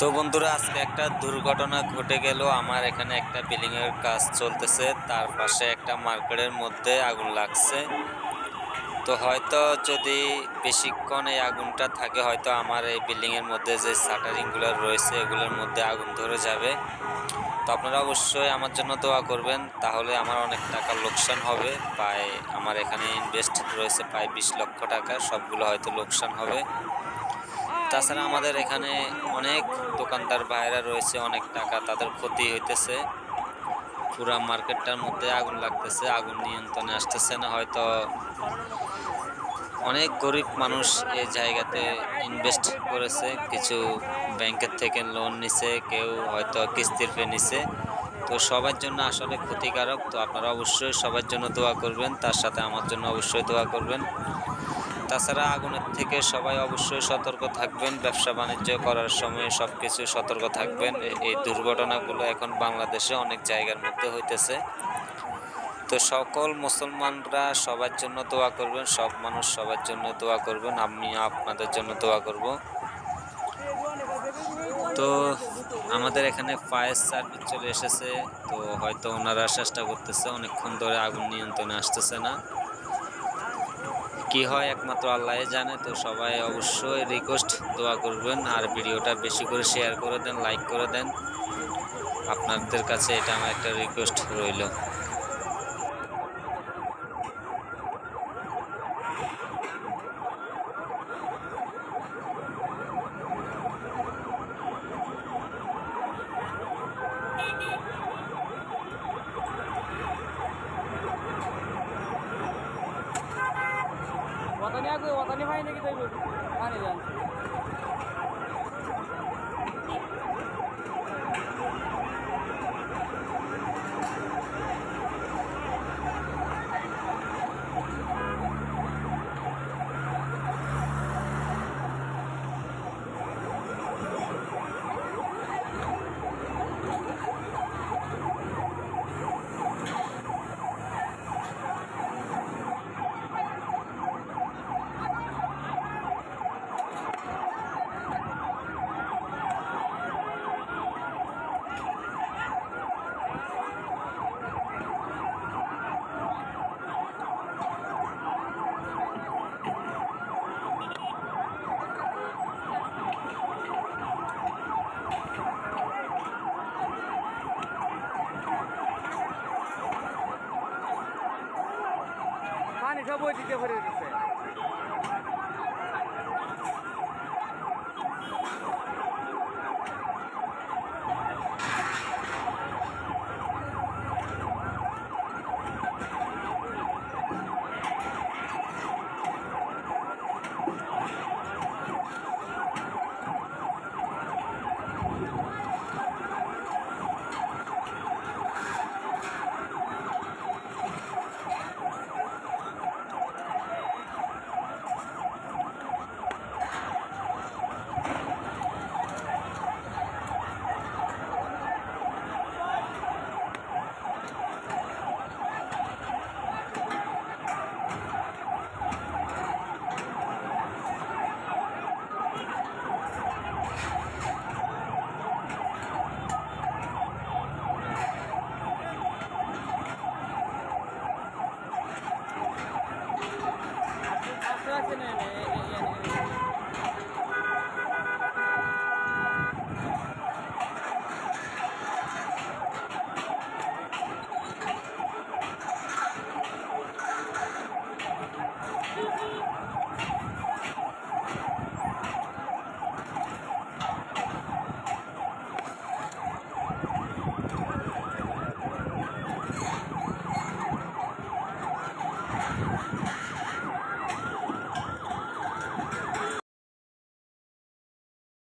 তো বন্ধুরা, আজকে একটা দুর্ঘটনা ঘটে গেল। আমার এখানে একটা বিল্ডিং এর কাজ চলতেছে। তার পাশে একটা মার্কেটের মধ্যে আগুন লাগছে। তো হয়তো যদি বেশিক্ষণ এই আগুনটা থাকে, হয়তো আমার এই বিল্ডিং এর মধ্যে যে শাটারিংগুলো রয়েছে, এগুলোর মধ্যে আগুন ধরে যাবে। তো আপনারা অবশ্যই আমার জন্য দোয়া করবেন। তাহলে আমার অনেক টাকা লোকসান হবে। প্রায় আমার এখানে ইনভেস্ট রয়েছে প্রায় বিশ লক্ষ টাকা। সবগুলো হয়তো লোকসান হবে। তাছাড়া আমাদের এখানে অনেক দোকানদার ভাইরা রয়েছে, অনেক টাকা তাদের ক্ষতি হইতেছে। পুরা মার্কেটটার মধ্যে আগুন লাগতেছে, আগুন নিয়ন্ত্রণে আসতেছে না, হয়তো অনেক গরিব মানুষ এই জায়গাতে ইনভেস্ট করেছে। কিছু ব্যাংকের থেকে লোন নিছে, কেউ হয়তো কিস্তির পে নিছে। তো সবার জন্য আসলে ক্ষতিকারক, তো আপনারা অবশ্যই সবার জন্য দোয়া করবেন, তার সাথে আমার জন্য অবশ্যই দোয়া করবেন। তাছাড়া আগুনের থেকে সবাই অবশ্যই সতর্ক থাকবেন, ব্যবসা বাণিজ্য করার সময় সব কিছু সতর্ক থাকবেন। এই দুর্ঘটনাগুলো এখন বাংলাদেশে অনেক জায়গার মধ্যে হইতেছে। তো সকল মুসলমানরা সবার জন্য দোয়া করবেন, সব মানুষ সবার জন্য দোয়া করবেন আমি আপনাদের জন্য দোয়া করব। তো আমাদের এখানে ফায়ার সার্ভিস চলে এসেছে, তো হয়তো ওনারা চেষ্টা করতেছে, অনেকক্ষণ ধরে আগুন নিয়ন্ত্রণে আসতেছে না। কি হয় একমাত্র আল্লাহ জানে, তো সবাই অবশ্যই রিকোয়েস্ট দোয়া করবেন। আর ভিডিওটা বেশি করে শেয়ার করে দেন লাইক করে দেন। আপনাদের কাছে এটা আমার একটা রিকোয়েস্ট রইল। 渡には渡に範囲できてる。何でやん সবই দিতে পারি আছে না